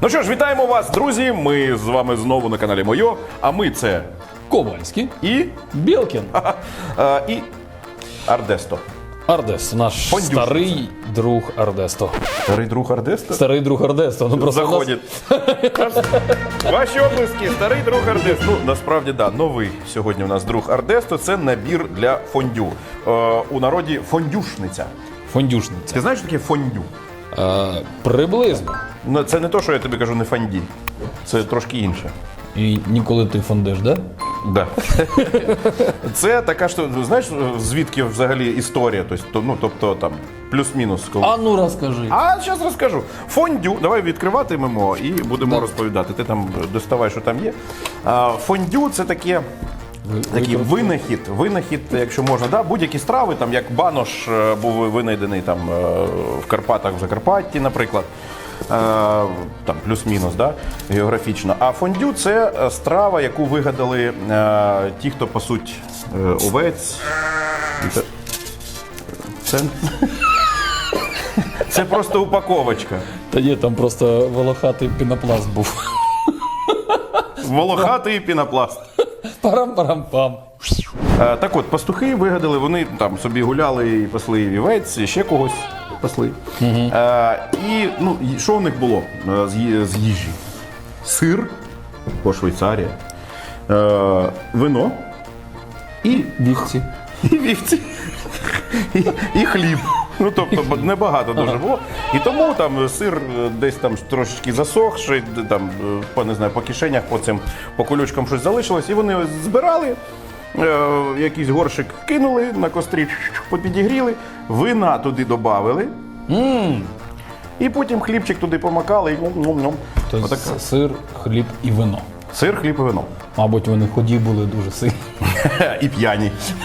Ну що ж, вітаємо вас, друзі. Ми з вами знову на каналі Мойо. А ми це Ковальський, і, Білкін, а, і Ардесто. Ардес, наш Фондюшниця. старий друг Ардесто. Старий друг Ардесто? Старий друг Ардесто. Ну просто у нас- Заходить. Ваші облиски, старий друг Ардесто. Ну, насправді, да, новий сьогодні у нас друг Ардесто. Це набір для фондю. Е, у народі фондюшниця. фондюшниця. Ти знаєш, що таке фондю? Е, приблизно. Ну, це не то, що я тобі кажу, не фонді. Це трошки інше. І ніколи ти фондиш, да? Да. Це така що знаєш, звідки взагалі історія? Тобто, ну, тобто там плюс-мінус. коли- А ну розкажи. А зараз розкажу. Фондю, давай відкриватимемо і будемо Да. розповідати. Ти там доставай, що там є. А, фондю це таке. Такий винахід, винахід, якщо можна, да, будь-які страви, там як банош е, був винайдений там е, в Карпатах, в Закарпатті, наприклад. Е, Там плюс-мінус, да, географічно. А фондю це е, страва, яку вигадали е, ті, хто пасуть овець. Це, це, просто упаковочка. Та ні, там просто волохатий пінопласт був. Волохатий пінопласт. Парам-парам-пам. Так от, пастухи вигадали, вони там собі гуляли і пасли вівець, і ще когось пасли. Е, і ну, що у них було е, з, ї- з їжі? Сир, бо Швейцарія, е, вино і, Вівці. і вівці, і, і хліб. Ну, тобто небагато дуже було. І тому там сир е, десь там трошечки засохший, д- там, е, по, не знаю, по кишенях, по цим по колючкам щось залишилось, і вони збирали. е, Якийсь горшик кинули на кострі, підігріли, вина туди додали, і потім хлібчик туди помакали і ням-ням-ням. Тобто Отак. сир, хліб і вино. Сир, хліб і вино. Мабуть, вони ході були дуже сильні. І п'яні.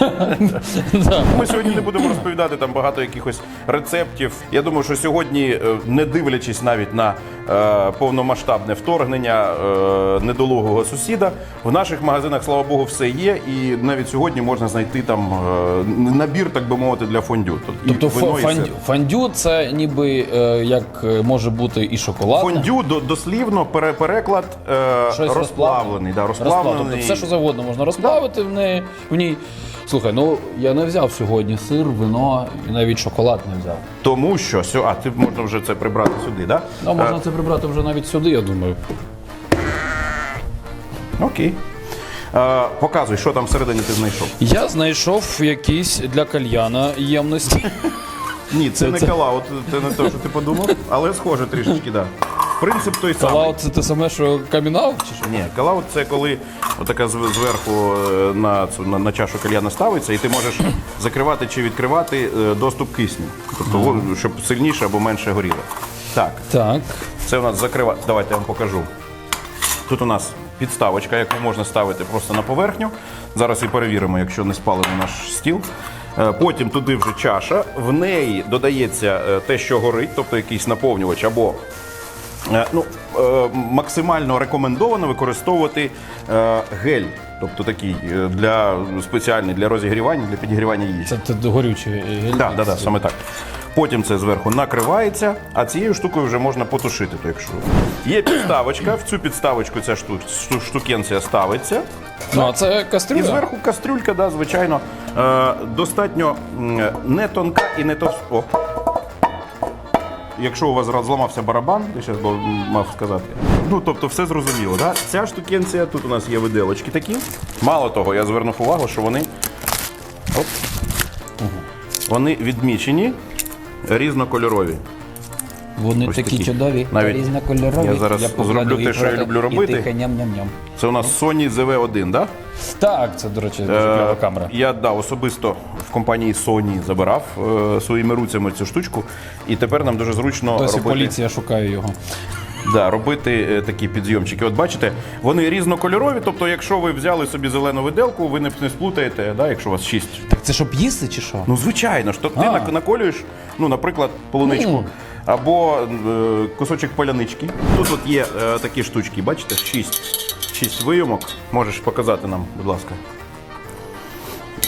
Ми сьогодні не будемо розповідати там багато якихось рецептів. Я думаю, що сьогодні, е, не дивлячись навіть на е, повномасштабне вторгнення е, недолугого сусіда, в наших магазинах, слава Богу, все є. І навіть сьогодні можна знайти там е, набір, так би мовити, для фондю. Тобто вино, фондю, фондю це ніби е, як е, може бути і шоколад. Фондю дослівно переклад е, Щось розплавлений. Да, розплавлений. Тобто все, що завгодно можна розплавити в, неї, в ній. Слухай, ну я не взяв сьогодні сир, вино і навіть шоколад не взяв. Тому що сьо- а ти можна вже це прибрати сюди, да? Ну, можна це прибрати вже навіть сюди, я думаю. Окей. Е, показуй, що там всередині ти знайшов. Я знайшов якісь для кальяна ємності. Ні, це, не це- калаут, це не те, що ти подумав, але схоже трішечки, так. Да. Принцип той самий. Калаут це те саме, що камінаут чи що? Ні, калаут це коли отака зверху е, на, цю, на, на чашу кальяна ставиться, і ти можеш закривати чи відкривати е, доступ кисню. Тобто, во- щоб сильніше або менше горіло. Так, Так. це у нас закрива. Давайте я вам покажу. Тут у нас підставочка, яку можна ставити просто на поверхню. Зараз і перевіримо, якщо не спалимо наш стіл. Е, Потім туди вже чаша. В неї додається е, те, що горить, тобто якийсь наповнювач або. Е, Ну, е, максимально рекомендовано використовувати е, гель, тобто такий для спеціальний для розігрівання, для підігрівання їжі. Це, це горючий гель. Так, да, да, саме так. Потім це зверху накривається, а цією штукою вже можна потушити. То якщо є підставочка, в цю підставочку ця шту, шту- штукенція ставиться. Ну, а це І зверху кастрюлька, да, звичайно, достатньо не тонка і не товста. Якщо у вас зламався барабан, я зараз мав сказати. Ну, тобто, все зрозуміло. Да? Ця штукенція, тут у нас є виделочки такі. Мало того, я звернув увагу, що вони. Оп. Вони відмічені різнокольорові. Вони Ось такі, такі. чудові, Навіть різнокольорові. я зараз зроблю те, що я люблю робити. І тихо ням-ням-ням. Це у нас Sony ZV-1, да? Так, це, до речі, дуже Е, кльова камера. Я да, особисто в компанії Sony забирав е, своїми руцями цю штучку, і тепер нам дуже зручно Досі робити, поліція шукає його. да, робити е, такі підйомчики. От бачите, вони різнокольорові. Тобто, якщо ви взяли собі зелену виделку, ви не, не сплутаєте, да, якщо у вас шість. Так це щоб їсти чи що? Ну, звичайно ж, то ти А. нак- наколюєш, ну, наприклад, полуничку. Мгм. Або е, кусочок полянички. Тут от є е, такі штучки, бачите, шість, шість вийомок. Можеш показати нам, будь ласка.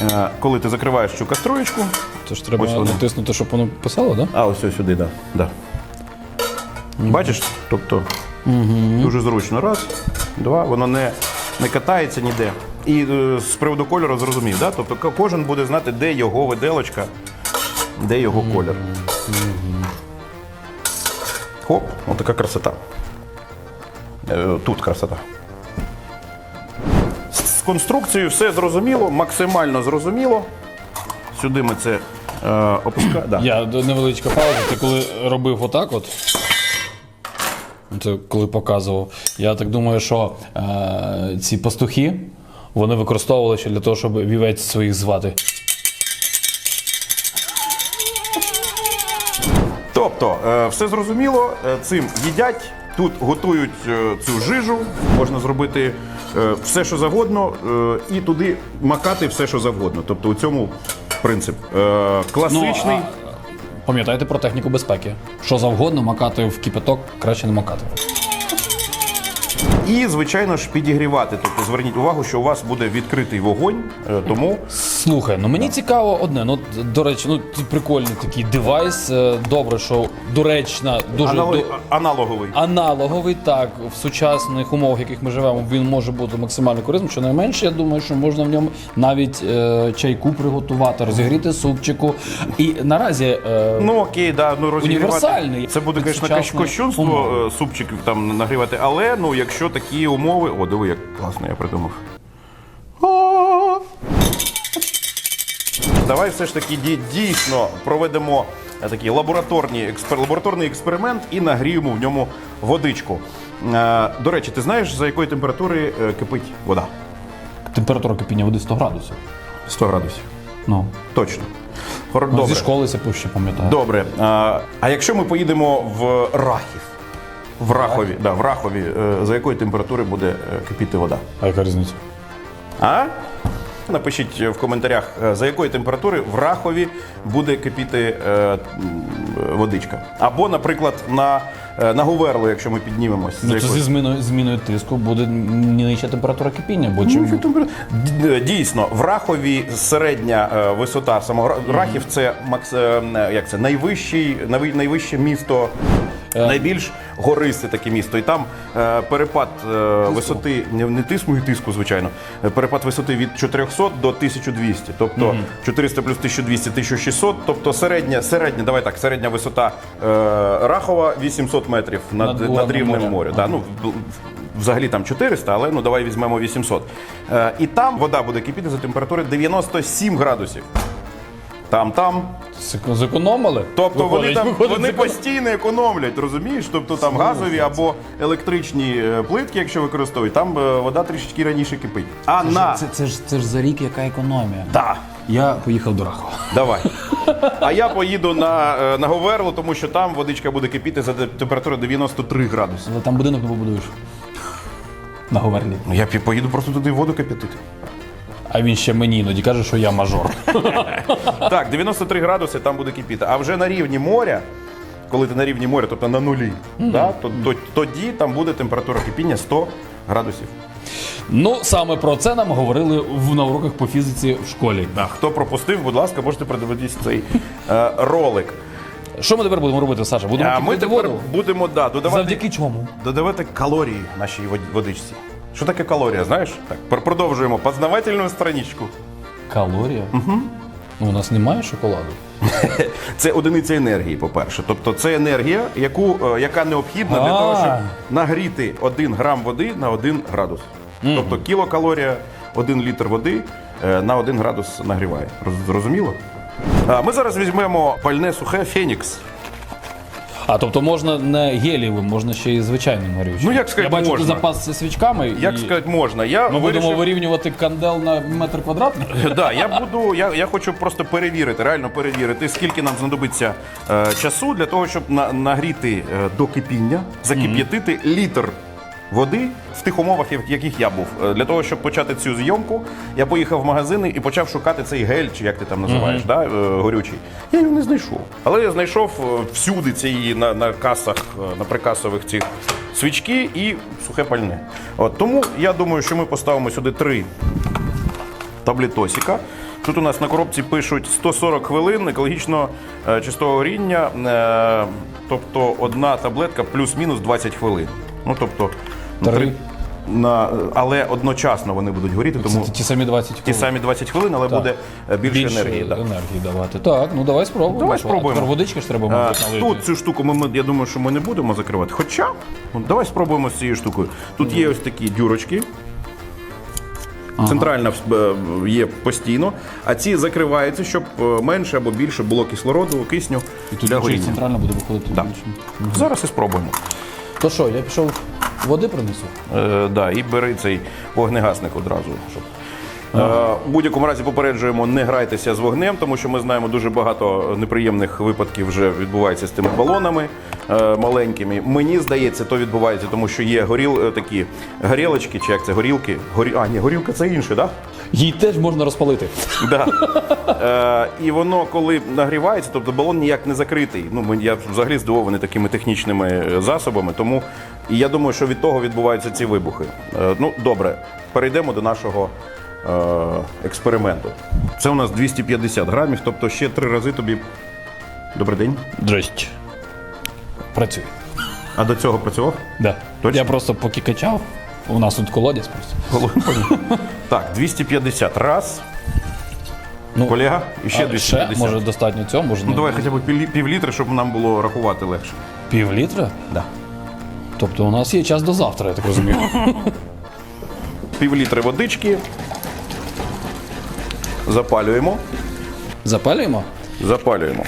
Е, коли ти закриваєш цю кастроєчку, Тож треба Ось воно. натиснути, щоб воно писало, так? Да? а ось ось сюди, да. да. Бачиш? Тобто Дуже зручно. Раз, два, воно не, не катається ніде. І е, з приводу кольору зрозумів, да? тобто ко- кожен буде знати, де його виделочка, де його колір. Хоп, отака красота. Е, Тут красота. Конструкцією все зрозуміло, максимально зрозуміло. Сюди ми це е, опускаємо. Да. Я невеличка пауза. Ти коли робив отак, от. Це коли показував. Я так думаю, що е, ці пастухи вони використовували ще для того, щоб вівець своїх звати. Тобто, е, все зрозуміло, е, цим їдять. Тут готують е, цю жижу, можна зробити е, все, що завгодно, е, і туди макати все, що завгодно. Тобто у цьому принцип. Класичний. Ну, Пам'ятайте про техніку безпеки. Що завгодно макати в кипяток, краще не макати. І, звичайно ж, підігрівати. Тобто зверніть увагу, що у вас буде відкритий вогонь, тому Слухай, ну мені цікаво одне. Ну, до речі, ну прикольний такий девайс. е, Добре, що доречна, дуже анало- до- аналоговий. Аналоговий, так, в сучасних умовах, в яких ми живемо, він може бути максимально корисним. Щонайменше, я думаю, що можна в ньому навіть е, чайку приготувати, розігріти супчику. І наразі е, Ну окей, да, ну розігрівати. Універсальний. Це буде, звісно, кощунство е, там нагрівати, але ну якщо такі умови. О, диви, як класно я придумав. Давай все ж таки дійсно проведемо е, такий лабораторний, експер, лабораторний експеримент і нагріємо в ньому водичку. Е, До речі, ти знаєш, за якої температури е, кипить вода? температура кипіння води 100 градусів. 100 градусів. Ну, Точно. Хор- ну Добре. зі школи це ще пам'ятаю. Добре. А, а якщо ми поїдемо в Рахів? В Рахові, да, в Рахові, е, за якої температури буде е, кипіти вода? А яка різниця? А? Напишіть в коментарях, е, за якої температури в Рахові буде кипіти е, водичка. Або, наприклад, на, е, на Говерло, якщо ми піднімемось. Ну, це зі зміною, зміною тиску буде не нижча температура кипіння, бо Ну, чим? Д- Дійсно, в Рахові середня е, висота самого Рахів це е, як це найвищий, найвище місто, найбільш гористе таке місто. І там е, перепад е, висоти не, не тиску і тиску, звичайно. е, Перепад висоти від 400 до 1200. Тобто 400 плюс 1200 1600. Тобто середня, середня, давай так, середня висота е, Рахова 800 метрів над, Над над, уровнем рівнем моря. моря. Да, ну, в- Взагалі там 400, але ну давай візьмемо 800. Е, і там вода буде кипіти за температури 97 градусів. Там, там. Зекономили? Тобто вони Виходить, там виходить, вони зеконом- постійно економлять, розумієш? Тобто там газові або електричні е, плитки, якщо використовують, там е, вода трішечки раніше кипить. А на Це, це, ж, це ж за рік яка економія. Да. Я поїхав до Рахова. Давай. А я поїду на, е, на Говерло, тому що там водичка буде кипіти за те- температурою 93 градуси. Але там будинок не побудуєш. На Говерлі. Ну я пі- поїду просто туди воду кипятити. А він ще мені іноді каже, що я мажор. Так, 93 градуси там буде кипіти. А вже на рівні моря, коли ти на рівні моря, тобто на нулі, да, то, то, тоді там буде температура кипіння 100 градусів. ну, саме про це нам говорили в, на уроках по фізиці в школі. А хто пропустив, будь ласка, можете продивитись цей е, ролик. Що ми тепер будемо робити, Саша? Будемо А ми кипятити тепер воду? будемо да, додавати, Завдяки чому? додавати калорії нашій вод- водичці. Що таке калорія, знаєш? Так, продовжуємо познавательну страничку. Калорія? Угу. Ну, у нас немає шоколаду. Це одиниця енергії, по-перше. Тобто це енергія, яку, е, яка необхідна для того, щоб нагріти 1 грам води на 1 градус. Тобто кілокалорія, 1 літр води е, на 1 градус нагріває. Роз- Зрозуміло? А, Ми зараз візьмемо пальне сухе Фенікс. А, тобто можна не гелієвим, можна ще й звичайним горючим. Ну, як сказати, Я бачу, можна. ти запас свічками. Як і сказати, можна. Я Ми будемо вирівнювати кандел на метр квадратний? Да, я буду. Я, я хочу просто перевірити, реально перевірити, скільки нам знадобиться е, часу для того, щоб на, нагріти е, до кипіння, закип'ятити літр води в тих умовах, в яких я був. Е, Для того, щоб почати цю зйомку, я поїхав в магазини і почав шукати цей гель, чи як ти там називаєш, да, е, горючий. Я його не знайшов. Але я знайшов е, всюди ці на, на касах, на прикасових цих свічки і сухе пальне. От, тому я думаю, що ми поставимо сюди три таблетосика. Тут у нас на коробці пишуть 140 хвилин екологічно чистого горіння, тобто одна таблетка плюс-мінус 20 хвилин. Ну тобто Три. три- на, але одночасно вони будуть горіти, тому Це ті самі 20 ті хвилин. самі 20 хвилин, але Так. буде е, більше, енергії. Да. енергії давати. Так, ну давай спробуємо. Давай спробуємо. А тепер водички ж треба, Е, мабуть, налити. Тут цю штуку ми, ми- я думаю, що ми не будемо закривати. Хоча, ну, давай спробуємо з цією штукою. Тут є ось такі дюрочки. Центральна е, є постійно, а ці закриваються, щоб е, менше або більше було кислороду, кисню І тут для горіння. центрально буде виходити Да. більше. Зараз і спробуємо. То що, я пішов води принесу? Е, да, і бери цей вогнегасник одразу. Щоб... Е, у будь-якому разі попереджуємо, не грайтеся з вогнем, тому що ми знаємо дуже багато неприємних випадків вже відбувається з тими балонами е, маленькими. Мені здається, то відбувається, тому що є горіл, е, такі горілочки, чи як це горілки. Горі... А, ні, горілка це інше, так? Да? Її теж можна розпалити. Да. Е, і воно коли нагрівається, тобто балон ніяк не закритий. Ну, я взагалі здивований такими технічними е, засобами. Тому і я думаю, що від того відбуваються ці вибухи. Е, ну, добре, перейдемо до нашого е, експерименту. Це у нас 250 грамів, тобто ще три рази тобі. Добрий день. Дрождь. Працюй. А до цього працював? Да. Точно? Я просто поки качав, у нас тут колодязь просто. Так, 250 раз. Ну, Колега, і ще А, 250. може достатньо цього, може Ну, не- давай хоча б пів, пів щоб нам було рахувати легше. пів літра? Да. Тобто у нас є час до завтра, я так розумію. Пів літри водички. Запалюємо. Запалюємо? Запалюємо.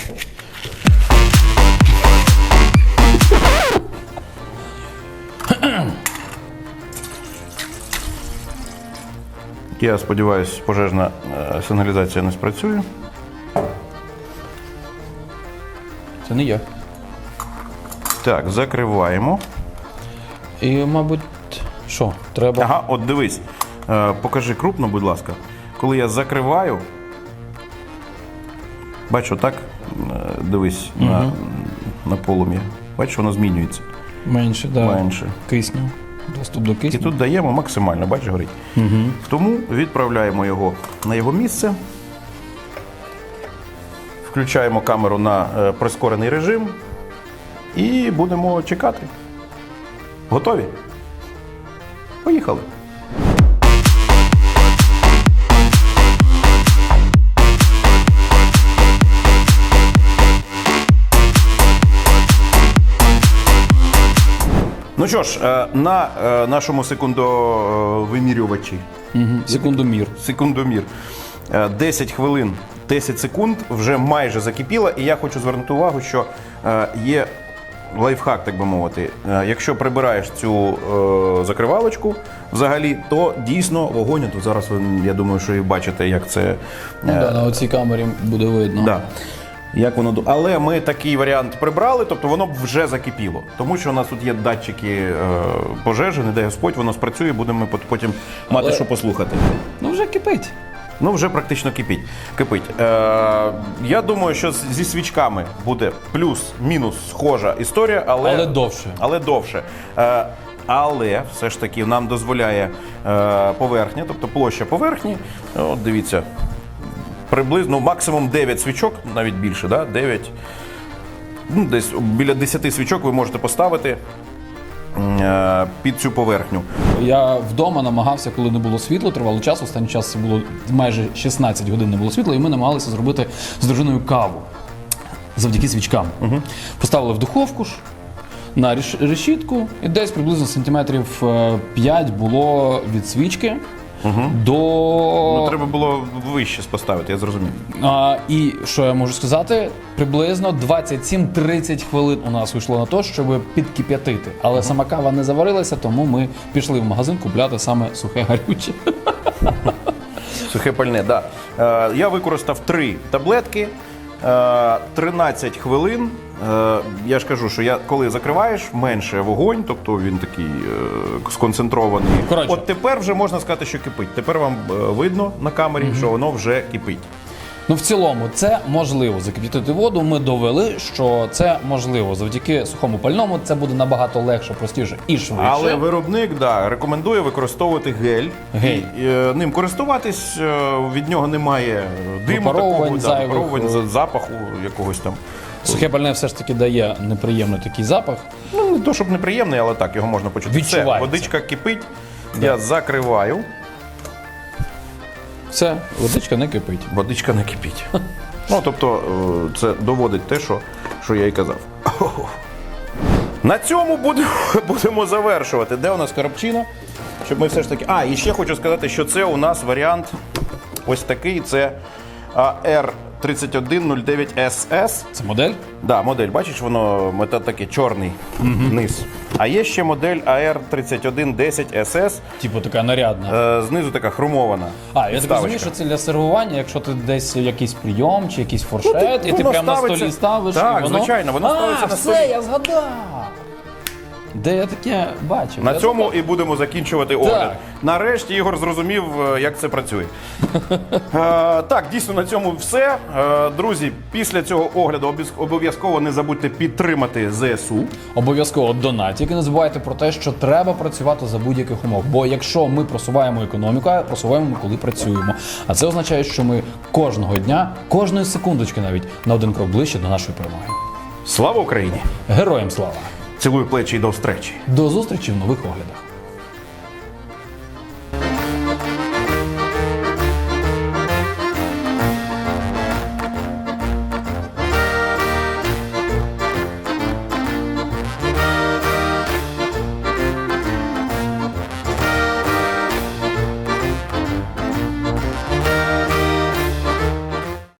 Я сподіваюся, пожежна е, сигналізація не спрацює. Це не я. Так, закриваємо. І, мабуть, що, треба. Ага, от дивись. Е, покажи крупно, будь ласка. Коли я закриваю. Бачу, так? Е, дивись на, на полум'я. Бачиш, воно змінюється. Менше, да. Менше. Кисню. Доступ до І тут даємо максимально, бачиш, горить. Угу. Тому відправляємо його на його місце. Включаємо камеру на е, прискорений режим і будемо чекати. Готові? Поїхали. Ну що ж, е, на е, нашому секундовимірювачі, Угу. Секундомір. секундомір, е, 10 хвилин, 10 секунд вже майже закипіло, і я хочу звернути увагу, що е, є лайфхак, так би мовити. Е, Якщо прибираєш цю е, закривалочку взагалі, то дійсно вогонь, тут зараз я думаю, що і бачите, як це. Ну, да, на оцій камері буде видно. Да. Як воно Але ми такий варіант прибрали, тобто воно б вже закипіло. Тому що у нас тут є датчики е, пожежі, не дай Господь, воно спрацює, будемо пот- потім мати Але- що послухати. Ну вже кипить. Ну, вже практично кипить. кипить. Е, я думаю, що зі свічками буде плюс-мінус схожа історія, але, Але довше. Але довше. Е, але все ж таки нам дозволяє е, поверхня, тобто площа поверхні. От дивіться, приблизно максимум 9 свічок, навіть більше, да? 9. Ну, десь біля 10 свічок ви можете поставити е, під цю поверхню. Я вдома намагався, коли не було світла, тривало час. Останній час це було майже 16 годин не було світла, і ми намагалися зробити з дружиною каву завдяки свічкам. Поставили в духовку ж на реш- решітку, і десь приблизно сантиметрів е, 5 було від свічки до. Ну, треба було вище поставити, я зрозумів. А, і що я можу сказати? Приблизно 27-30 хвилин у нас вийшло на те, щоб підкип'ятити. Але сама кава не заварилася, тому ми пішли в магазин купляти саме сухе гарюче. Сухе пальне, так. Да. Е, я використав три таблетки, е, 13 хвилин. Е, я ж кажу, що я, коли закриваєш, менше вогонь, тобто він такий е, сконцентрований. Коротше. От тепер вже можна сказати, що кипить. Тепер вам е, видно на камері, що воно вже кипить. Ну, в цілому, це можливо закип'ятити воду. Ми довели, що це можливо. Завдяки сухому пальному це буде набагато легше, простіше і швидше. Але виробник да, рекомендує використовувати гель. Гель. І, е, ним користуватись, е, від нього немає диму Випаровувань такого, да, зайвих. випаровувань, за- запаху якогось там. Сухе пальне все ж таки дає неприємний такий запах. Ну, не то, щоб неприємний, але так, його можна почути. Все, Відчувається. водичка кипить, я закриваю, Все, водичка не кипить. водичка не кипить. Ну, тобто, е, це доводить те, що, що я і казав. На цьому будемо, будемо завершувати. Де у нас карапчино? Щоб ми все ж таки. А, і ще хочу сказати, що це у нас варіант ось такий: це AR3109SS. Це модель? Да, модель, бачиш, воно мета такий чорний низ. А є ще модель AR3110SS. Типу така нарядна. Е, знизу така хромована. А, я так підставочка. розумію, що це для сервування, якщо ти десь якийсь прийом чи якийсь форшет, і ти воно прямо на ставиться- столі ставиш. Так, і воно... звичайно, воно а, ставиться на все, столі. я згадав. Де я таке бачив? На Я цьому і будемо закінчувати огляд. Нарешті Ігор зрозумів, е, як це працює. Е, так, дійсно на цьому все. Е, друзі, після цього огляду обіз- обов'язково не забудьте підтримати ЗСУ. Обов'язково донать. Тільки не забувайте про те, що треба працювати за будь-яких умов. Бо якщо ми просуваємо економіку, а просуваємо ми коли працюємо. А це означає, що ми кожного дня, кожної секундочки навіть на один крок ближче до нашої перемоги. Слава Україні! Героям слава! Цілую плечі і до встречі! До зустрічі в нових оглядах.